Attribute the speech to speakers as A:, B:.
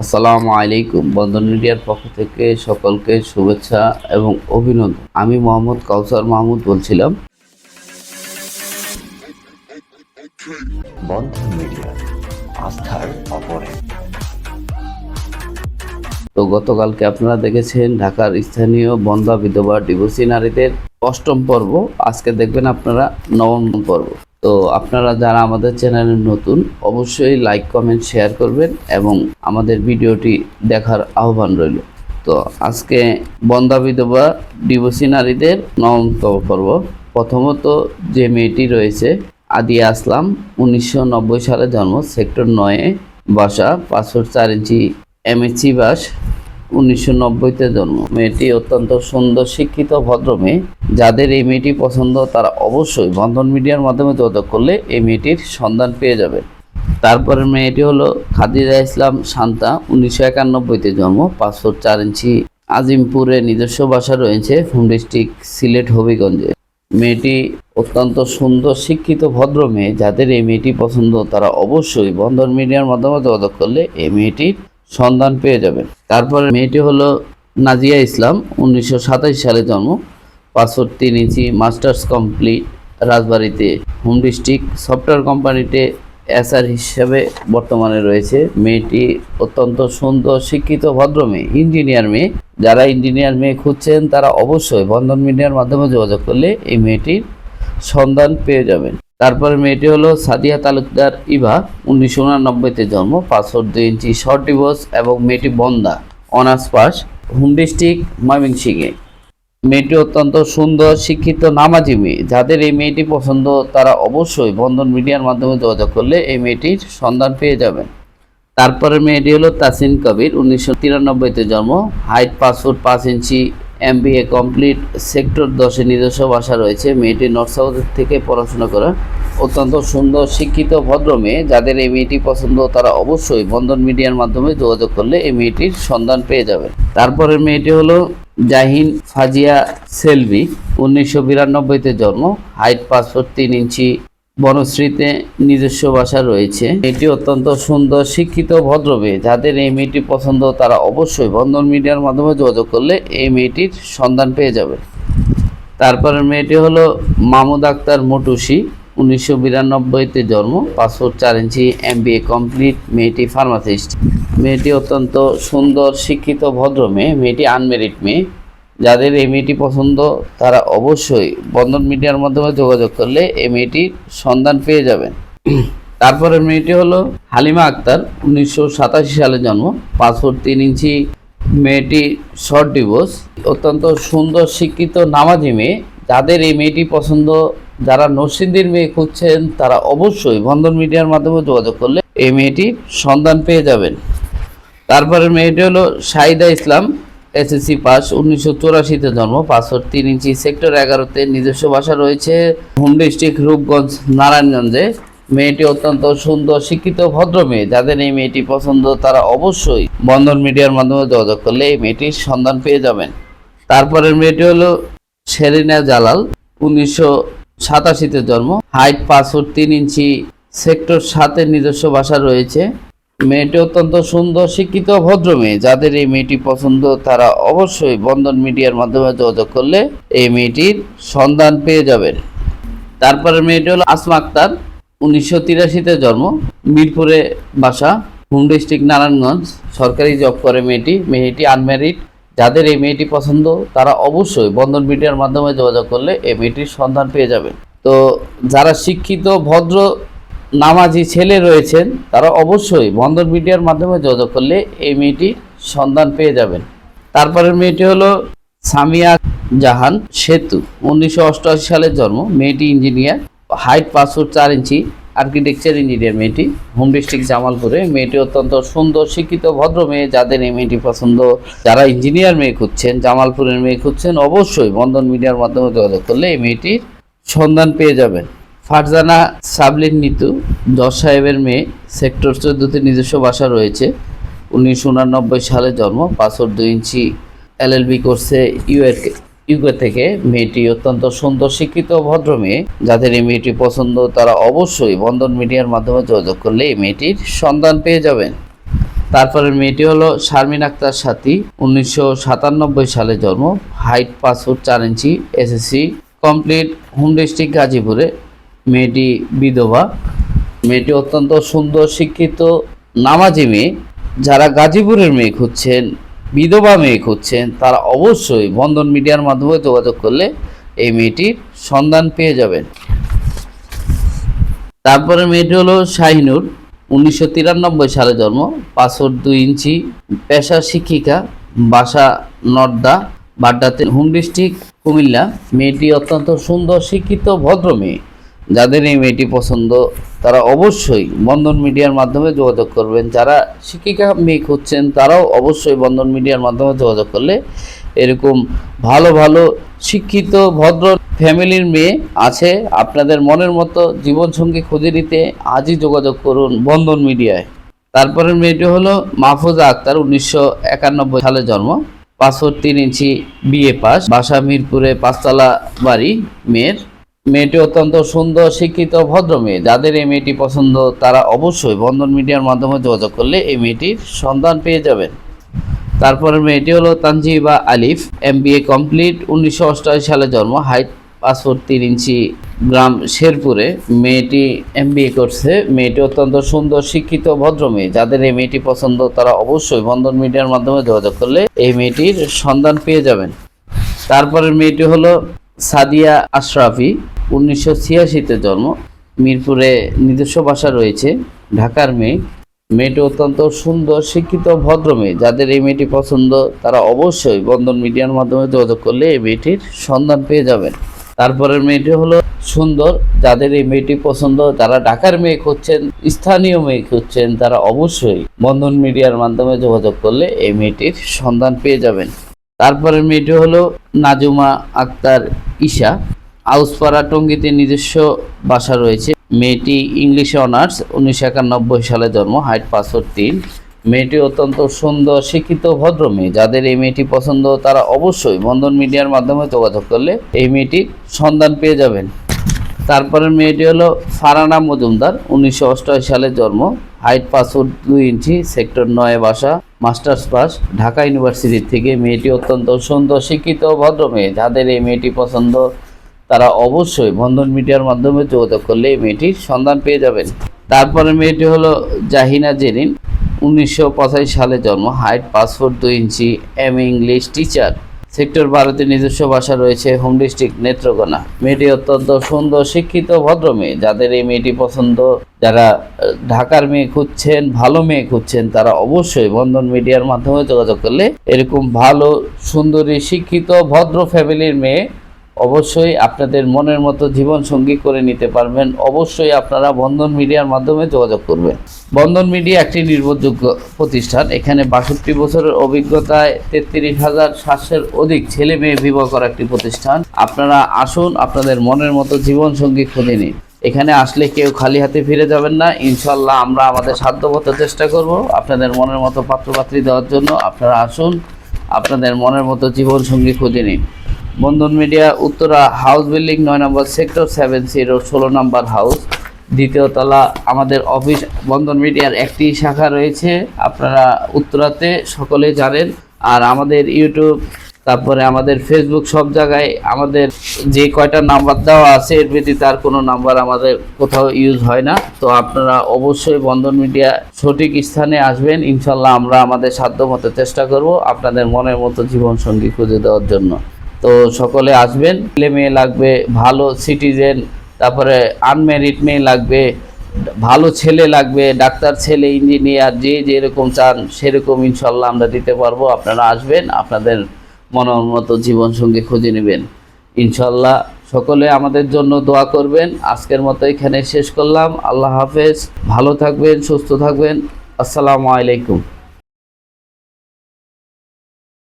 A: আসসালামু আলাইকুম বন্ধন মিডিয়ার পক্ষ থেকে সকলকে শুভেচ্ছা এবং অভিনন্দন। আমি মোহাম্মদ কাউসার মাহমুদ বলছিলাম।
B: বন্ধন মিডিয়া আস্থার অপরে।
A: তো গতকালকে আপনারা দেখেছেন ঢাকার স্থানীয় বন্ধা বিধবা ডিভোর্সি নারীদের অষ্টম পর্ব। আজকে দেখবেন আপনারা নবম পর্ব। তো আপনারা যারা আমাদের চ্যানেলে নতুন, অবশ্যই লাইক কমেন্ট শেয়ার করবেন এবং আমাদের ভিডিওটি দেখার আহ্বান রইল। তো আজকে বন্ধা বিধবা ডিভোর্সি নারীদের নবমতম পর্ব। প্রথমত যে মেয়েটি রয়েছে, আদিয়া আসলাম, উনিশশো নব্বই সালে জন্ম, সেক্টর নয়ে, বাসা, পাঁচশো চার ইঞ্চি এমএসসি বাস। উনিশশো নব্বইতে জন্ম। মেয়েটি অত্যন্ত সুন্দর, শিক্ষিত, ভদ্র মেয়ে। যাদের এই মেয়েটি পছন্দ, তারা অবশ্যই বন্ধন মিডিয়ার মাধ্যমে যোগাযোগ করলে এই মেয়েটির সন্ধান পেয়ে যাবে তারপরে মেয়েটি হলো খাদিজা ইসলাম শান্তা, উনিশশো একানব্বইতে জন্ম, পাঁচ ফুট চার ইঞ্চি, আজিমপুরে নিজস্ব বাসা রয়েছে, হোম ডিস্ট্রিক্ট সিলেট, হবিগঞ্জে। মেয়েটি অত্যন্ত সুন্দর, শিক্ষিত, ভদ্র মেয়ে। যাদের এই মেয়েটি পছন্দ, তারা অবশ্যই বন্ধন মিডিয়ার মাধ্যমে যোগাযোগ করলে এই মেয়েটির সন্ধান পেয়ে যাবেন। তারপরে মেয়েটি হলো নাজিয়া ইসলাম, উনিশশো সাতাশ সালে জন্ম। পাসপোর্ট তিন ইঞ্চি মাস্টার্স কমপ্লিট রাজবাড়িতে হোম ডিস্ট্রিক্ট সফটওয়্যার কোম্পানিতে এসআর হিসেবে বর্তমানে রয়েছে। মেয়েটি অত্যন্ত সুন্দর, শিক্ষিত, ভদ্র মেয়ে, ইঞ্জিনিয়ার মেয়ে। যারা ইঞ্জিনিয়ার মেয়ে খুঁজছেন তারা অবশ্যই বন্ধন মিডিয়ার মাধ্যমে যোগাযোগ করলে এই মেয়েটির সন্ধান পেয়ে যাবেন। তারপরে মেয়েটি হলো সাদিয়া তালুকদার ইভা, উনিশশো উনানব্বইতে জন্ম পাসপোর্ট দুই ইঞ্চি শর্ট ডিভোর্স এবং মেয়েটি বন্দা, অনার্স পাস, হোম ডিস্ট্রিক্ট, ময়মনসিংহে। মেয়েটি অত্যন্ত সুন্দর, শিক্ষিত, নামাজি মেয়ে। যাদের এই মেয়েটি পছন্দ, তারা অবশ্যই বন্ধন মিডিয়ার মাধ্যমে যোগাযোগ করলে এই মেয়েটির সন্ধান পেয়ে যাবেন। তারপরে মেয়েটি হলো তাসিন কবির, উনিশশো তিরানব্বইতে জন্ম, হাইট ফুট পাঁচ ইঞ্চি, এমবিএ কমপ্লিট, সেক্টর দশে নিজস্ব বাসা রয়েছে। মেয়েটি নর্থ সাউথ থেকে পড়াশোনা করে অত্যন্ত সুন্দর শিক্ষিত ভদ্র মেয়ে। যাদের এই মেয়েটি পছন্দ, তারা অবশ্যই বন্ধন মিডিয়ার মাধ্যমে যোগাযোগ করলে এই মেয়েটির সন্ধান পেয়ে যাবে তারপরে মেয়েটি হলো জাহিন ফাজিয়া সেলভি। উনিশশো বিরানব্বইতে জন্ম। হাইট ফুট তিন ইঞ্চি। বনশ্রীতে নিজস্ব বাসা রয়েছে। এটি অত্যন্ত সুন্দর শিক্ষিত ভদ্র মেয়ে। যাদের এই মেয়েটি পছন্দ, তারা অবশ্যই বন্ধন মিডিয়ার মাধ্যমে যোগাযোগ করলে এই মেয়েটির সন্ধান পেয়ে যাবে তারপরে মেয়েটি হলো মামুদ আক্তার মোটুসি। উনিশশো বিরানব্বইতে জন্ম, পাসপোর্ট চার ইঞ্চি, এমবিএ কমপ্লিট, মেয়েটি ফার্মাসিস্ট। মেয়েটি অত্যন্ত সুন্দর, শিক্ষিত, ভদ্র মেয়ে, মেয়েটি আনমেরিড মেয়ে। যাদের এই মেয়েটি পছন্দ, তারা অবশ্যই বন্ধন মিডিয়ার মাধ্যমে যোগাযোগ করলে এই মেয়েটির সন্ধান পেয়ে যাবেন। তারপরে মেয়েটি হলো হালিমা আক্তার, উনিশশো সাতাশি সালে জন্ম, পাসপোর্ট তিন ইঞ্চি মেয়েটি শর্ট ডিভোর্স। অত্যন্ত সুন্দর, শিক্ষিত, নামাজি মেয়ে। যাদের এই মেয়েটি পছন্দ, যারা নরসিংদীর মেয়ে খুঁজছেন, তারা অবশ্যই বন্ধন মিডিয়ার মাধ্যমে যোগাযোগ করলে এই মেয়েটির সন্ধান পেয়ে যাবেন। তারপরে মেয়েটি হলো শাহিদা ইসলাম, এসএসসি পাস, উনিশশো চৌরাশিতে জন্ম পাসপোর্ট তিন ইঞ্চি, সেক্টর এগারোতে নিজস্ব বাসা রয়েছে। হোম ডিস্ট্রিক্ট রূপগঞ্জ, নারায়ণগঞ্জে। মেয়েটি অত্যন্ত সুন্দর, শিক্ষিত, ভদ্র মেয়ে। যাদের এই মেয়েটি পছন্দ, তারা অবশ্যই বন্ধন মিডিয়ার মাধ্যমে যোগাযোগ করলে এই মেয়েটির সন্ধান পেয়ে যাবেন। তারপরের মেয়েটি হলো শেরিনা জালাল, উনিশশো সাতাশিতে জন্ম। হাইট পাঁচ ফুট তিন ইঞ্চি সেক্টর সাতে নিজস্ব বাসা রয়েছে। মেয়েটি অত্যন্ত সুন্দর, শিক্ষিত ভদ্র মেয়ে। যাদের এই মেয়েটি পছন্দ, তারা অবশ্যই বন্ধন মিডিয়ার মাধ্যমে যোগাযোগ করলে এই মেয়েটির সন্ধান পেয়ে যাবেন। তারপরে মেয়েটি হলো আসমা আক্তার, উনিশশো তিরাশিতে জন্ম। মিরপুরে বাসা, হোম ডিস্ট্রিক্ট নারায়ণগঞ্জ। সরকারি জব করে মেয়েটি মেয়েটি আনম্যারিড যাদের এই মেয়েটি পছন্দ, তারা অবশ্যই বন্ধন মিডিয়ার মাধ্যমে যোগাযোগ করলে এই মেয়েটির সন্ধান পেয়ে যাবেন। তো যারা শিক্ষিত, ভদ্র, নামাজি ছেলে রয়েছেন, তারা অবশ্যই বন্ধন মিডিয়ার মাধ্যমে যোগাযোগ করলে এই মেয়েটির সন্ধান পেয়ে যাবেন। তারপরের মেয়েটি হলো সামিয়া জাহান সেতু। উনিশশো অষ্টআশি সালের জন্ম। মেয়েটি ইঞ্জিনিয়ার। হাইট ফুট চার ইঞ্চি। আর্কিটেকচার ইঞ্জিনিয়ার মেয়েটি। হোম ডিস্ট্রিক্ট জামালপুরে মেয়েটি অত্যন্ত সুন্দর, শিক্ষিত, ভদ্র মেয়ে, যাদের এই মেয়েটি পছন্দ। যারা ইঞ্জিনিয়ার মেয়ে খুঁজছেন জামালপুরের মেয়ে খুঁজছেন, অবশ্যই বন্ধন মিডিয়ার মাধ্যমে যোগাযোগ করলে এই মেয়েটির সন্ধান পেয়ে যাবেন। ফারজানা সাবলিন নিতু, জজ সাহেবের মেয়ে, সেক্টর চোদ্দোতে নিজস্ব বাসা রয়েছে। উনিশশো উনানব্বই সালে জন্ম পাঁচশোর দুই ইঞ্চি এলএলবি করছে ইউএ ইউকে থেকে মেয়েটি অত্যন্ত সুন্দর, শিক্ষিত ভদ্র মেয়ে। যাদের এই মেয়েটি পছন্দ, তারা অবশ্যই বন্ধন মিডিয়ার মাধ্যমে যোগাযোগ করলে এই মেয়েটির সন্ধান পেয়ে যাবেন। তারপরে মেয়েটি হলো শারমিন আক্তার সাথী। উনিশশো সাতানব্বই সালে জন্ম, হাইট পাঁচ ফুট চার inch, SSC complete, home district গাজীপুরে। মেয়েটি বিধবা। মেয়েটি অত্যন্ত সুন্দর, শিক্ষিত, নামাজি মেয়ে। যারা গাজীপুরের মেয়ে খুঁজছেন বিধবা মেয়ে খুঁজছেন, তারা অবশ্যই বন্ধন মিডিয়ার মাধ্যমে যোগাযোগ করলে এই মেয়েটির সন্ধান পেয়ে যাবেন। তারপরে মেয়েটি হলো শাহিনুর, উনিশশো তিরানব্বই সালে জন্ম পাঁচ ফুট দুই ইঞ্চি, পেশা শিক্ষিকা, বাসা নর্দা বাড্ডাতে হোম ডিস্ট্রিক্ট কুমিল্লা। মেয়েটি অত্যন্ত সুন্দর, শিক্ষিত, ভদ্র মেয়ে। যাদের এই মেয়েটি পছন্দ, তারা অবশ্যই বন্ধন মিডিয়ার মাধ্যমে যোগাযোগ করবেন। যারা শিক্ষিকা মেয়ে খুঁজছেন, তারাও অবশ্যই বন্ধন মিডিয়ার মাধ্যমে যোগাযোগ করলে এরকম ভালো ভালো শিক্ষিত, ভদ্র ফ্যামিলির মেয়ে আছে। আপনাদের মনের মতো জীবনসঙ্গী খুঁজে নিতে আজই যোগাযোগ করুন বন্ধন মিডিয়ায়। তারপরের মেয়েটি হলো মাহফুজা আক্তার, উনিশশো একানব্বই সালে জন্ম। পাঁচশো তিন ইঞ্চি বিএ পাস, বাসা মিরপুরে পাঁচতলা বাড়ি, মেয়ের। মেয়েটি অত্যন্ত সুন্দর, শিক্ষিত, ভদ্র মেয়ে। যাদের এই মেয়েটি পছন্দ, তারা অবশ্যই বন্ধন মিডিয়ার মাধ্যমে যোগাযোগ করলে এই মেয়েটির সন্ধান পেয়ে যাবেন। তারপরে মেয়েটি হলো তানজিবা আলিফ এম কমপ্লিট, উনিশশো অষ্টআশি সালে জন্ম, হাইট পাসপোর্ট তিন ইঞ্চি, গ্রাম শেরপুরে। মেয়েটি এম করছে। মেয়েটি অত্যন্ত সুন্দর, শিক্ষিত, ভদ্র মেয়ে। যাদের এই মেয়েটি পছন্দ, তারা অবশ্যই বন্ধন মিডিয়ার মাধ্যমে যোগাযোগ করলে এই মেয়েটির সন্ধান পেয়ে যাবেন। তারপরের মেয়েটি হলো সাদিয়া আশরাফি উনিশশো ছিয়াশিতে জন্ম। মিরপুরে নিজস্ব বাসা রয়েছে, ঢাকার মেয়ে। মেয়েটি অত্যন্ত সুন্দর, শিক্ষিত, ভদ্র মেয়ে। যাদের এই মেয়েটি পছন্দ, তারা অবশ্যই বন্ধন মিডিয়ার মাধ্যমে যোগাযোগ করলে এই মেয়েটির সন্ধান পেয়ে যাবেন। তারপরের মেয়েটি হলো সুন্দর। যাদের এই মেয়েটি পছন্দ, যারা ঢাকার মেয়ে খুঁজছেন, স্থানীয় মেয়ে খুঁজছেন, তারা অবশ্যই বন্ধন মিডিয়ার মাধ্যমে যোগাযোগ করলে এই মেয়েটির সন্ধান পেয়ে যাবেন। তারপরের মেয়েটি হলো নাজুমা আক্তার ঈশা। আউসপাড়া টঙ্গীতে নিজস্ব বাসা রয়েছে। মেয়েটি ইংলিশে অনার্স, উনিশশো একানব্বই সালে জন্ম, হাইট পাঁচশো তিন। মেয়েটি অত্যন্ত সুন্দর, শিক্ষিত, ভদ্র মেয়ে। যাদের এই মেয়েটি পছন্দ, তারা অবশ্যই বন্ধন মিডিয়ার মাধ্যমে যোগাযোগ করলে এই মেয়েটির সন্ধান পেয়ে যাবেন। তারপরের মেয়েটি হলো ফারানা মজুমদার, উনিশশো অষ্টআশি সালে জন্ম, হাইট ফুট দুই ইঞ্চি, সেক্টর নয় বাসা, মাস্টার্স পাস, ঢাকা ইউনিভার্সিটি থেকে। মেয়েটি অত্যন্ত সুন্দর, শিক্ষিত, ভদ্র মেয়ে। যাদের এই মেয়েটি পছন্দ তারা অবশ্যই বন্ধন মিডিয়ার মাধ্যমে যোগাযোগ করলে এই মেয়েটির সন্ধান পেয়ে যাবেন। তারপরে মেয়েটি হলো জাহিনা জেরিন। উনিশশো পঁচাশি সালে জন্ম, হাইট ফুট দুই inch, M English teacher. Sector ভারতে নিজস্ব ভাষা রয়েছে, হোম ডিস্ট্রিক্ট নেত্রকোনা। মেয়েটি অত্যন্ত সুন্দর, শিক্ষিত, ভদ্র মেয়ে। যাদের এই মেয়েটি পছন্দ, যারা ঢাকার মেয়ে খুঁজছেন, ভালো মেয়ে খুঁজছেন, তারা অবশ্যই বন্ধন মিডিয়ার মাধ্যমে যোগাযোগ করলে এরকম ভালো, সুন্দরী, শিক্ষিত, ভদ্র ফ্যামিলির মেয়ে অবশ্যই আপনাদের মনের মতো জীবন সঙ্গী করে নিতে পারবেন। অবশ্যই আপনারা বন্ধন মিডিয়ার মাধ্যমে যোগাযোগ করবেন। বন্ধন মিডিয়া একটি নির্ভরযোগ্য প্রতিষ্ঠান। এখানে বাষট্টি বছরের অভিজ্ঞতায় তেত্রিশ হাজার সাতশের অধিক ছেলে মেয়ে বিবাহ করা একটি প্রতিষ্ঠান। আপনারা আসুন, আপনাদের মনের মতো জীবন সঙ্গী খুঁজে নিন। এখানে আসলে কেউ খালি হাতে ফিরে যাবেন না। ইনশাল্লাহ আমরা আমাদের সাধ্যমতো চেষ্টা করব আপনাদের মনের মতো পাত্রপাত্রী দেওয়ার জন্য। আপনারা আসুন, আপনাদের মনের মতো জীবন সঙ্গী খুঁজে নিন। Bandhan media, Uttara house building, নয় নম্বর সেক্টর, সেভেন জিরো ষোলো নম্বর হাউস। দ্বিতীয় তলা, আমাদের অফিস বন্ধন মিডিয়ার একটি শাখা রয়েছে, আপনারা উত্তরাতে সকলে জানেন। আর আমাদের ইউটিউব, তারপরে আমাদের ফেসবুক সব জায়গায় আমাদের যে কয়টা নাম্বার দেওয়া আছে, এর ব্যতীত আর কোনো নাম্বার আমাদের কোথাও ইউজ হয় না। তো আপনারা অবশ্যই বন্ধন মিডিয়া সঠিক স্থানে আসবেন। ইনশাল্লাহ আমরা আমাদের সাধ্য মতো চেষ্টা করব আপনাদের মনের মতো জীবন সঙ্গী খুঁজে দেওয়ার জন্য। তো সকলে আসবেন। ছেলে মেয়ে লাগবে, ভালো সিটিজেন তারপরে আনম্যারিড মেয়ে লাগবে, ভালো ছেলে লাগবে, ডাক্তার, ছেলে ইঞ্জিনিয়ার যে যেরকম চান সেরকম ইনশাল্লাহ আমরা দিতে পারব। আপনারা আসবেন, আপনাদের মনের মতো জীবনসঙ্গী খুঁজে নেবেন। ইনশাল্লাহ সকলে আমাদের জন্য দোয়া করবেন। আজকের মতো এখানে শেষ করলাম। আল্লাহ হাফেজ। ভালো থাকবেন, সুস্থ থাকবেন। আসসালামু আলাইকুম।